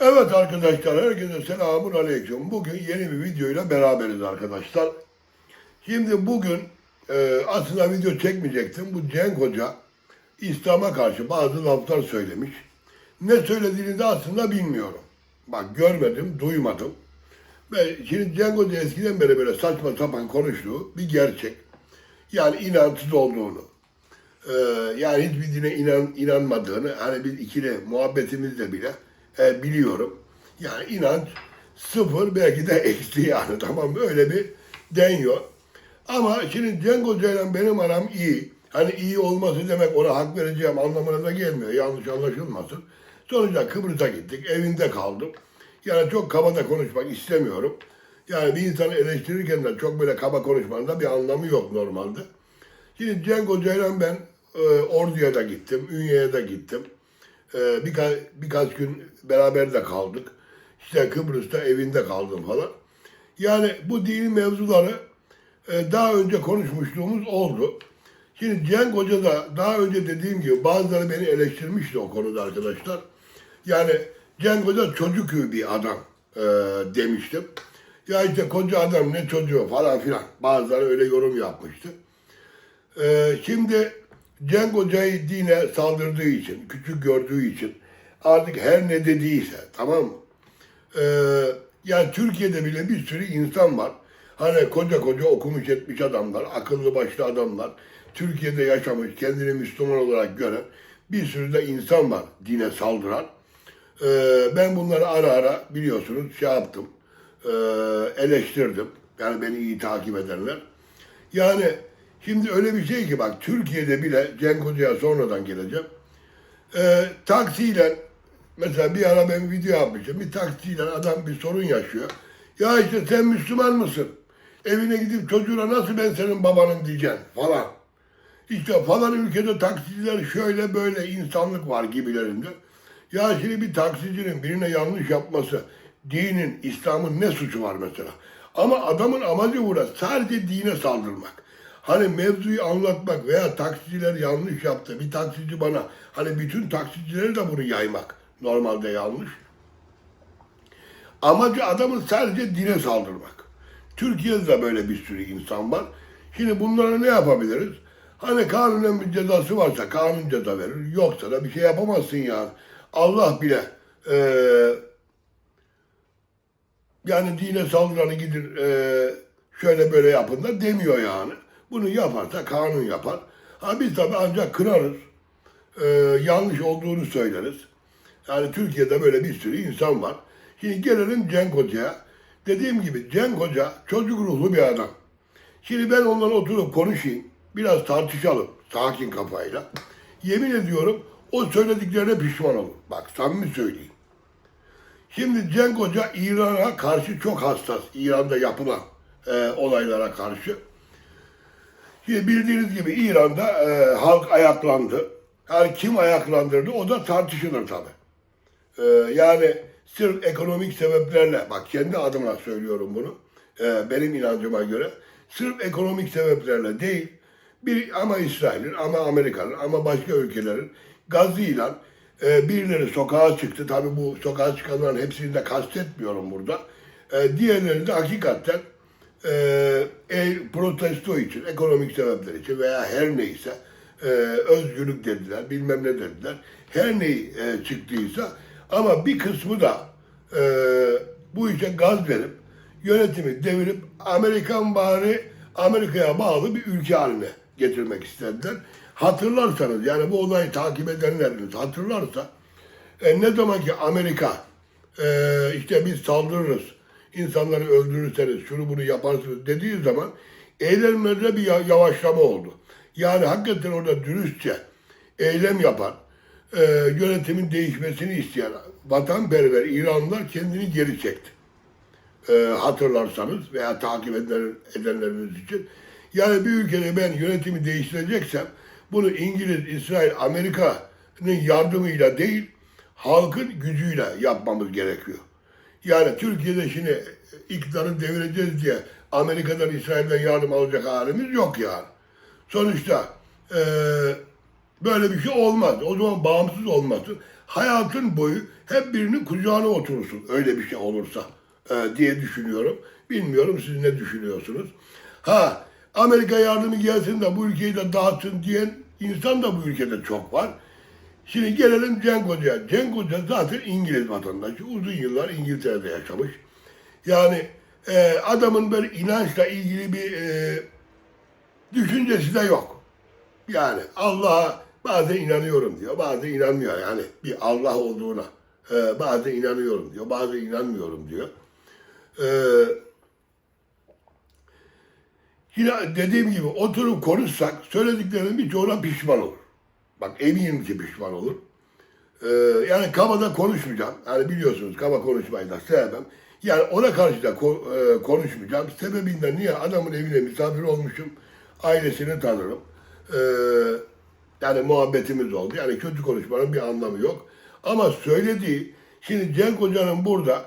Evet arkadaşlar, herkese selamun aleyküm. Bugün yeni bir videoyla beraberiz arkadaşlar. Şimdi bugün e, aslında video çekmeyecektim. Bu Cenk Hoca İslam'a karşı bazı laflar söylemiş. Ne söylediğini de aslında bilmiyorum. Bak görmedim, duymadım. Ve şimdi Cenk Hoca eskiden beri böyle saçma sapan konuştuğu bir gerçek. Yani inançsız olduğunu, e, yani hiçbir dine inan, inanmadığını hani biz ikili muhabbetimizde bile e, biliyorum. Yani inanç sıfır belki de eksi yani tamam mı? Öyle bir deniyor. Ama şimdi Cenk Hoca benim aram iyi. Hani iyi olması demek ona hak vereceğim anlamına da gelmiyor. Yanlış anlaşılmasın. Sonuçta Kıbrıs'a gittik. Evinde kaldım. Yani çok kaba da konuşmak istemiyorum. Yani bir insanı eleştirirken de çok böyle kaba konuşmanın da bir anlamı yok normalde. Şimdi Cenk Hoca'yla ben e, Ordu'ya da gittim, Ünye'ye de gittim. E, birka, birkaç gün beraber de kaldık. İşte Kıbrıs'ta evinde kaldım falan. Yani bu dini mevzuları e, daha önce konuşmuşluğumuz oldu. Şimdi Cenk Hoca da daha önce dediğim gibi bazıları beni eleştirmişti o konuda arkadaşlar. Yani Cenk Hoca çocuk gibi bir adam e, demiştim. Ya işte koca adam ne çocuğu falan filan. Bazıları öyle yorum yapmıştı. Ee, şimdi Cenk Hoca'yı dine saldırdığı için, küçük gördüğü için artık her ne dediyse tamam mı? Ee, yani Türkiye'de bile bir sürü insan var. Hani koca koca okumuş etmiş adamlar, akıllı başlı adamlar, Türkiye'de yaşamış, kendini Müslüman olarak gören bir sürü de insan var dine saldıran. Ee, ben bunları ara ara biliyorsunuz şey yaptım, ee, eleştirdim. Yani beni iyi takip edenler. Yani şimdi öyle bir şey ki bak Türkiye'de bile Cenk Hoca'ya sonradan geleceğim. Ee, taksiyle mesela bir ara ben video yapmışım. Bir taksiyle adam bir sorun yaşıyor. Ya işte sen Müslüman mısın? Evine gidip çocuğuna nasıl ben senin babanın diyeceksin falan. İşte falan ülkede taksiciler şöyle böyle insanlık var gibilerinde. Ya şimdi bir taksicinin birine yanlış yapması, dinin, İslam'ın ne suçu var mesela? Ama adamın amacı burada sadece dine saldırmak. Hani mevzuyu anlatmak veya taksiciler yanlış yaptı. Bir taksici bana hani bütün taksicileri de bunu yaymak. Normalde yanlış. Amacı adamın sadece dine saldırmak. Türkiye'de de böyle bir sürü insan var. Şimdi bunlara ne yapabiliriz? Hani kanunen bir cezası varsa kanun ceza verir. Yoksa da bir şey yapamazsın yani. Allah bile eee yani dine saldıranı gidin eee, şöyle böyle yapın da demiyor yani. Bunu yaparsa kanun yapar. Ha biz tabi ancak kırarız. Eee, yanlış olduğunu söyleriz. Yani Türkiye'de böyle bir sürü insan var. Şimdi gelelim Cenk Hoca'ya. Dediğim gibi Cenk Hoca çocuk ruhlu bir adam. Şimdi ben onunla oturup konuşayım. Biraz tartışalım sakin kafayla. Yemin ediyorum o söylediklerine pişman olur. Bak samimi söyleyeyim. Şimdi Cenk Hoca İran'a karşı çok hassas. İran'da yapılan e, olaylara karşı. Şimdi bildiğiniz gibi İran'da e, halk ayaklandı. Yani kim ayaklandırdı o da tartışılır tabii. E, yani sırf ekonomik sebeplerle, bak kendi adıma söylüyorum bunu, e, benim inancıma göre, sırf ekonomik sebeplerle değil, bir ama İsrail'in, ama Amerika'nın, ama başka ülkelerin gazıyla e, birileri sokağa çıktı. Tabii bu sokağa çıkanların hepsini de kastetmiyorum burada. E, diğerleri de hakikaten e, e, protesto için, ekonomik sebepler için veya her neyse e, özgürlük dediler, bilmem ne dediler. Her ney e, çıktıysa ama bir kısmı da e, bu işe gaz verip yönetimi devirip Amerikan bari Amerika'ya bağlı bir ülke haline getirmek istediler. Hatırlarsanız yani bu olayı takip edenleriniz hatırlarsa e, ne zaman ki Amerika e, işte biz saldırırız, insanları öldürürseniz şunu bunu yaparsınız dediği zaman eylemlerde bir ya- yavaşlama oldu. Yani hakikaten orada dürüstçe eylem yapan, e, yönetimin değişmesini isteyen vatanperver İranlılar kendini geri çekti. E, hatırlarsanız veya takip eden, edenleriniz için. Yani bir ülkede ben yönetimi değiştireceksem bunu İngiliz, İsrail, Amerika'nın yardımıyla değil, halkın gücüyle yapmamız gerekiyor. Yani Türkiye'de şimdi iktidarı devireceğiz diye Amerika'dan, İsrail'den yardım alacak halimiz yok yani. Sonuçta eee, böyle bir şey olmaz. O zaman bağımsız olması. hayatın boyu hep birinin kucağına oturursun öyle bir şey olursa e, diye düşünüyorum. Bilmiyorum siz ne düşünüyorsunuz. Ha Amerika yardımı gelsin de bu ülkeyi de dağıtsın diyen insan da bu ülkede çok var. Şimdi gelelim. Cenk Hoca zaten İngiliz vatandaşı. Uzun yıllar İngiltere'de yaşamış. Yani e, adamın böyle inançla ilgili bir e, düşüncesi de yok. Yani Allah'a bazen inanıyorum diyor, bazen inanmıyor. Yani bir Allah olduğuna e, bazen inanıyorum diyor, bazen inanmıyorum diyor. E, yine dediğim gibi oturup konuşsak söylediklerinin birçoğuna pişman olur. Bak eminim ki pişman olur. Ee, yani kabada konuşmayacağım. Yani biliyorsunuz kaba konuşmayı da sevmem. Yani ona karşı da ko- e, konuşmayacağım. Sebebinden niye? Adamın evine misafir olmuşum. Ailesini tanırım. Ee, yani muhabbetimiz oldu. Yani kötü konuşmanın bir anlamı yok. Ama söylediği, şimdi Cenk Hoca'nın burada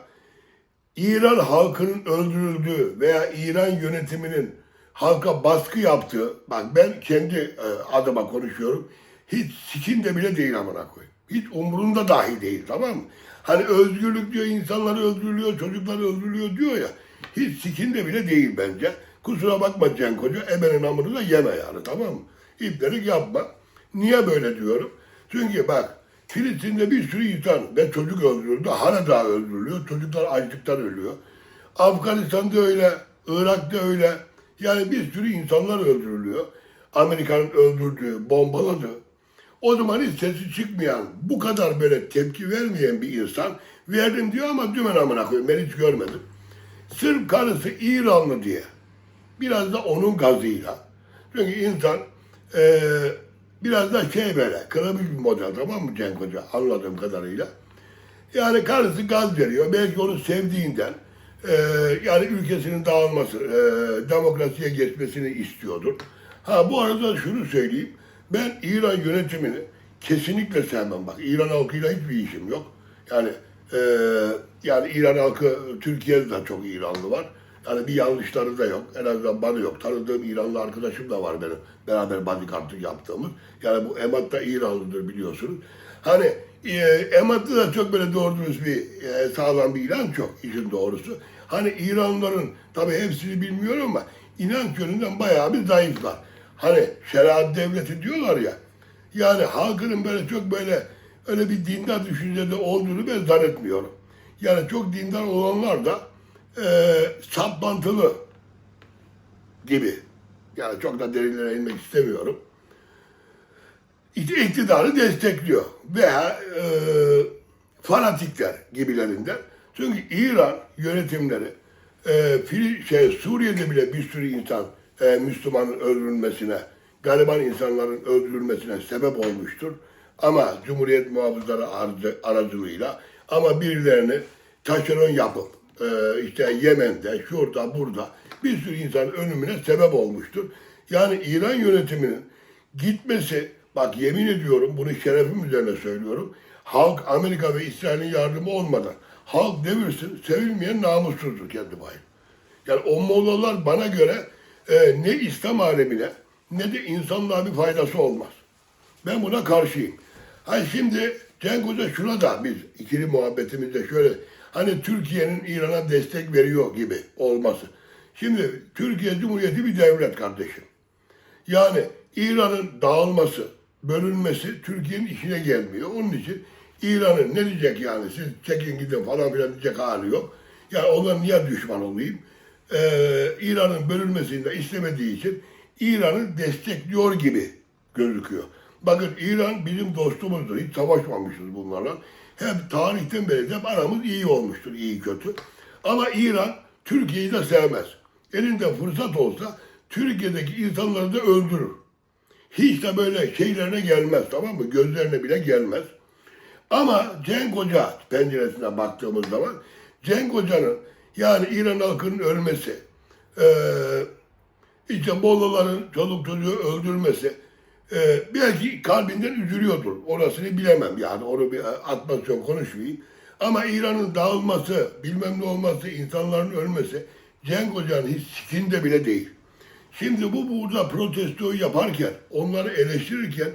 İran halkının öldürüldüğü veya İran yönetiminin halka baskı yaptığı, bak ben kendi e, adıma konuşuyorum, hiç sikinde bile değil amına koyayım. Hiç umurunda dahi değil tamam mı? Hani özgürlük diyor, insanlar öldürülüyor, çocuklar öldürülüyor diyor ya, hiç sikinde bile değil bence. Kusura bakma Cenk Hoca, ebenin amını da yeme yani tamam mı? İplerik yapma. Niye böyle diyorum? Çünkü bak, Filistin'de bir sürü insan ve çocuk öldürüldü, hala daha öldürülüyor, çocuklar açlıktan ölüyor. Afganistan'da öyle, Irak'ta öyle. Yani bir sürü insanlar öldürülüyor. Amerika'nın öldürdüğü, bombaladı. O zaman hiç sesi çıkmayan, bu kadar böyle tepki vermeyen bir insan verdim diyor ama dümen amına koyayım ben hiç görmedim. Sırf karısı İranlı diye. Biraz da onun gazıyla. Çünkü insan eee, biraz da şey böyle, kırılmış bir model tamam mı Cenk Hoca anladığım kadarıyla. Yani karısı gaz veriyor. Belki onu sevdiğinden e, yani ülkesinin dağılması, e, demokrasiye geçmesini istiyordur. Ha bu arada şunu söyleyeyim. Ben İran yönetimini kesinlikle sevmem. Bak İran halkıyla hiçbir işim yok. Yani e, yani İran halkı Türkiye'de de çok İranlı var. Yani bir yanlışları da yok. En azından bana yok. Tanıdığım İranlı arkadaşım da var benim. Beraber bodyguardlık yaptığımız. Yani bu Emat da İranlıdır biliyorsunuz. Hani e, Emat'ta da çok böyle doğru dürüst bir e, sağlam bir ilan çok işin doğrusu. Hani İranlıların tabii hepsini bilmiyorum ama inanç yönünden bayağı bir zayıflar. Hani şeriat devleti diyorlar ya. Yani halkının böyle çok böyle öyle bir dindar düşüncede olduğunu ben zannetmiyorum. Yani çok dindar olanlar da e, saplantılı gibi. Yani çok da derinlere inmek istemiyorum. İktidarı destekliyor. Veya e, fanatikler gibilerinden. Çünkü İran yönetimleri e, şey, Suriye'de bile bir sürü insan e, Müslümanın öldürülmesine, gariban insanların öldürülmesine sebep olmuştur. Ama Cumhuriyet muhafızları aracı, aracılığıyla ama birilerini taşeron yapıp e, işte Yemen'de, şurada, burada bir sürü insanın ölümüne sebep olmuştur. Yani İran yönetiminin gitmesi, bak yemin ediyorum bunu şerefim üzerine söylüyorum. Halk Amerika ve İsrail'in yardımı olmadan halk devirsin, sevilmeyen namussuzdur kendi payı. Yani o mollalar bana göre e, ne İslam alemine ne de insanlığa bir faydası olmaz. Ben buna karşıyım. Ha şimdi Cenk Hoca şuna da biz ikili muhabbetimizde şöyle hani Türkiye'nin İran'a destek veriyor gibi olması. Şimdi Türkiye Cumhuriyeti bir devlet kardeşim. Yani İran'ın dağılması, bölünmesi Türkiye'nin işine gelmiyor. Onun için İran'ın ne diyecek yani siz çekin gidin falan filan diyecek hali yok. Yani onlara niye düşman olayım? Ee, İran'ın bölünmesini de istemediği için İran'ı destekliyor gibi gözüküyor. Bakın İran bizim dostumuzdur. Hiç savaşmamışız bunlarla. Hep tarihten beri de aramız iyi olmuştur, iyi kötü. Ama İran Türkiye'yi de sevmez. Elinde fırsat olsa Türkiye'deki insanları da öldürür. Hiç de böyle şeylerine gelmez tamam mı? Gözlerine bile gelmez. Ama Cenk Hoca penceresine baktığımız zaman Cenk Hoca'nın yani İran halkının ölmesi, eee işte Mollaların çoluk çocuğu öldürmesi eee, belki kalbinden üzülüyordur. Orasını bilemem yani onu bir atmasyon konuşmayayım. Ama İran'ın dağılması, bilmem ne olması, insanların ölmesi Cenk Hoca'nın hiç sikinde bile değil. Şimdi bu burada protestoyu yaparken, onları eleştirirken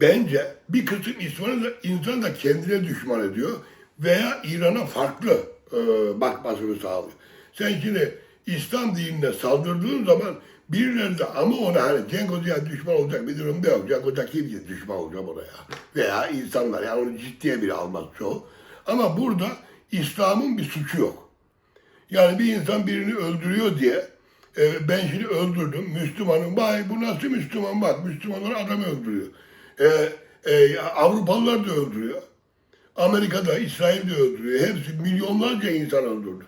bence bir kısım insanı da, insan da kendine düşman ediyor veya İran'a farklı e, bakmasını sağlıyor. Sen şimdi İslam dinine saldırdığın zaman birileri de ama ona hani Cenk Hoca'ya düşman olacak bir durumda yok. Cenk Hoca kim düşman olacak oraya? Veya insanlar yani onu ciddiye bile almaz çoğu. Ama burada İslam'ın bir suçu yok. Yani bir insan birini öldürüyor diye e, ben şimdi öldürdüm Müslümanım. Vay bu nasıl Müslüman bak Müslümanlar adamı öldürüyor. E, e, Avrupalılar da öldürüyor. Amerika'da, İsrail'de öldürüyor. Hepsi milyonlarca insan öldürdü.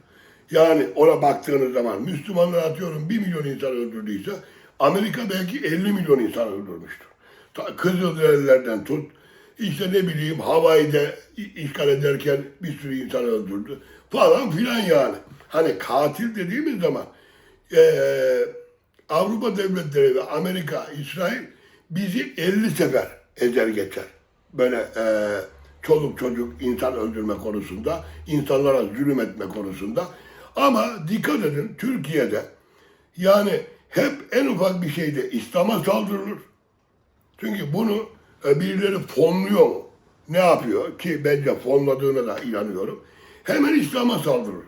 Yani ona baktığınız zaman Müslümanlar atıyorum 1 milyon insan öldürdüyse Amerika belki 50 milyon insan öldürmüştür. Ta- Kızılderililerden tut, işte ne bileyim Hawaii'de işgal ederken bir sürü insan öldürdü falan filan yani. Hani katil dediğimiz zaman eee, Avrupa devletleri ve Amerika, İsrail bizi 50 sefer ezer geçer. Böyle eee çoluk çocuk insan öldürme konusunda, insanlara zulüm etme konusunda. Ama dikkat edin Türkiye'de yani hep en ufak bir şeyde İslam'a saldırılır. Çünkü bunu e, birileri fonluyor? Ne yapıyor? Ki bence fonladığına da inanıyorum. Hemen İslam'a saldırır.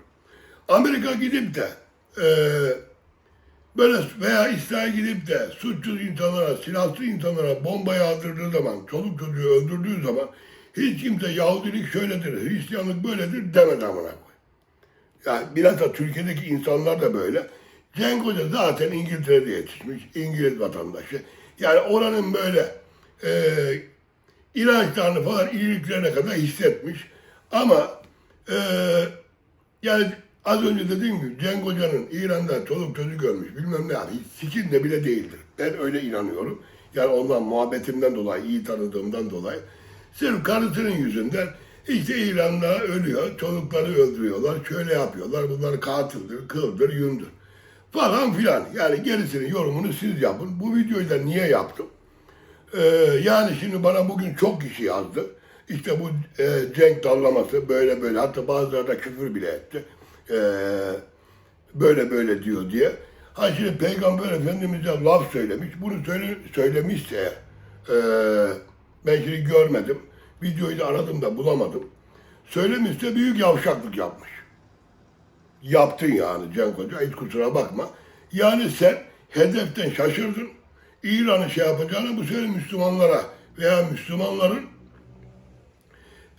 Amerika gidip de e, böyle veya İsrail gidip de suçsuz insanlara, silahsız insanlara bomba yağdırdığı zaman, çoluk çocuğu öldürdüğü zaman hiç kimse Yahudilik şöyledir, Hristiyanlık böyledir demez amına koy. Yani biraz da Türkiye'deki insanlar da böyle. Cenk Hoca zaten İngiltere'de yetişmiş, İngiliz vatandaşı. Yani oranın böyle e, inançlarını falan iyiliklerine kadar hissetmiş. Ama e, yani az önce dediğim gibi Cenk Hoca'nın İran'da çoluk çocuk görmüş bilmem ne yani sikin de bile değildir. Ben öyle inanıyorum. Yani ondan muhabbetimden dolayı, iyi tanıdığımdan dolayı. Sırf karısının yüzünden işte İran'da ölüyor, çocukları öldürüyorlar, şöyle yapıyorlar, bunlar katildir, kıldır, yündür falan filan. Yani gerisinin yorumunu siz yapın. Bu videoyu da niye yaptım? Ee, yani şimdi bana bugün çok kişi yazdı. İşte bu e, Cenk dallaması böyle böyle hatta bazıları da küfür bile etti. Ee, böyle böyle diyor diye. Ha şimdi Peygamber Efendimiz'e laf söylemiş. Bunu söyle, söylemişse e, şimdi görmedim. Videoyu da aradım da bulamadım. Söylemişse büyük yavşaklık yapmış. Yaptın yani Cenk Hoca hiç kusura bakma. Yani sen hedeften şaşırdın. İran'ın şey yapacağını bu sefer Müslümanlara veya Müslümanların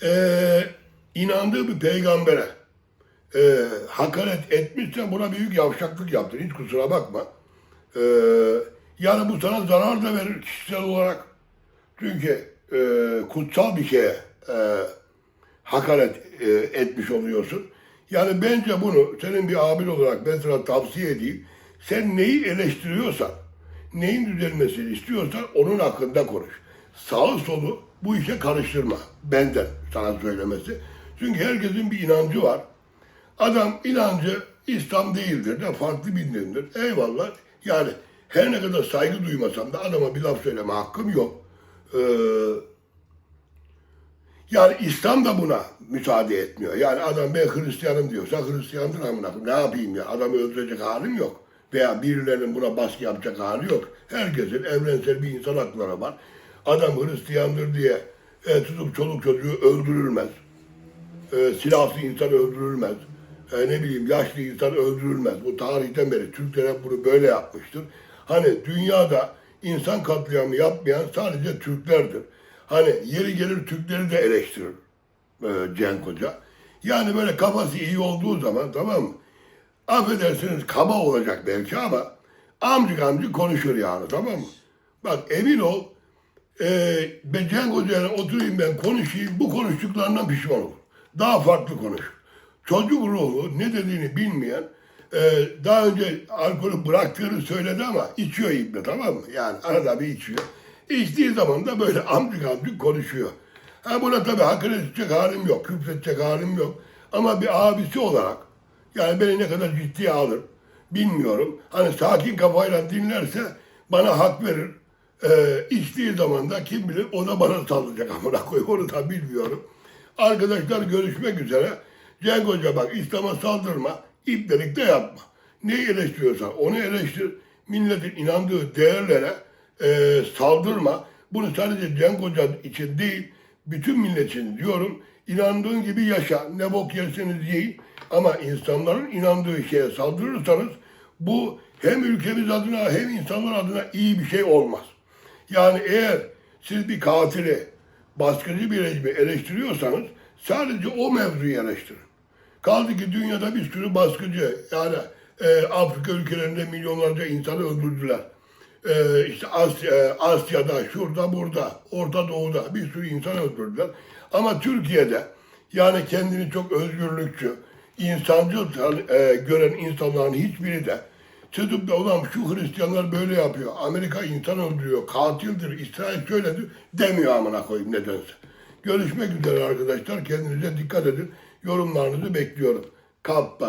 eee, inandığı bir peygambere eee hakaret etmişsen buna büyük yavşaklık yaptın. Hiç kusura bakma. Eee, yani bu sana zarar da verir kişisel olarak. Çünkü eee, kutsal bir şeye eee, hakaret eee, etmiş oluyorsun. Yani bence bunu senin bir abin olarak ben sana tavsiye edeyim. Sen neyi eleştiriyorsan, neyin düzelmesini istiyorsan onun hakkında konuş. Sağı solu bu işe karıştırma. Benden sana söylemesi. Çünkü herkesin bir inancı var. Adam inancı İslam değildir de farklı bir dindir. Eyvallah. Yani her ne kadar saygı duymasam da adama bir laf söyleme hakkım yok. Ee, yani İslam da buna müsaade etmiyor. Yani adam ben Hristiyanım diyorsa Hristiyandır amına. Ne yapayım ya? Adamı öldürecek halim yok. Veya birilerinin buna baskı yapacak hali yok. Herkesin evrensel bir insan hakları var. Adam Hristiyandır diye e, tutup çoluk çocuğu öldürülmez. E, silahlı insan öldürülmez. E, ne bileyim yaşlı insan öldürülmez. Bu tarihten beri Türkler hep bunu böyle yapmıştır. Hani dünyada insan katliamı yapmayan sadece Türklerdir. Hani yeri gelir Türkleri de eleştirir e, Cenk Hoca. Yani böyle kafası iyi olduğu zaman tamam mı? Affedersiniz kaba olacak belki ama amcık amcık konuşur yani tamam mı? Bak emin ol e, ben Cenk Hoca'yla oturayım ben konuşayım bu konuştuklarından pişman olur. Daha farklı konuşur. Çocuk ruhu ne dediğini bilmeyen e, daha önce alkolü bıraktığını söyledi ama içiyor ibne tamam mı? Yani arada bir içiyor. İçtiği zaman da böyle amcık amcık konuşuyor. Ha buna tabii hakaret edecek halim yok, küfredecek halim yok. Ama bir abisi olarak yani beni ne kadar ciddiye alır bilmiyorum. Hani sakin kafayla dinlerse bana hak verir. Ee, içtiği zaman da kim bilir o da bana sallayacak amına koyayım onu da bilmiyorum. Arkadaşlar görüşmek üzere. Cenk Hoca bak İslam'a saldırma, iplelik de yapma. Neyi eleştiriyorsan onu eleştir. Milletin inandığı değerlere e, saldırma. Bunu sadece Cenk Hoca için değil, bütün millet için diyorum. İnandığın gibi yaşa. Ne bok yerseniz yiyin. Ama insanların inandığı şeye saldırırsanız bu hem ülkemiz adına hem insanlar adına iyi bir şey olmaz. Yani eğer siz bir katili, baskıcı bir rejimi eleştiriyorsanız sadece o mevzuyu eleştirin. Kaldı ki dünyada bir sürü baskıcı, yani e, Afrika ülkelerinde milyonlarca insanı öldürdüler. E, işte Asya, e, Asya'da, şurada, burada, Orta Doğu'da bir sürü insan öldürdüler. Ama Türkiye'de yani kendini çok özgürlükçü, insancıl e, gören insanların hiçbiri de tutup da ulan şu Hristiyanlar böyle yapıyor, Amerika insan öldürüyor, katildir, İsrail şöyledir demiyor amına koyayım nedense. Görüşmek üzere arkadaşlar. Kendinize dikkat edin. Yorumlarınızı bekliyorum. Kalp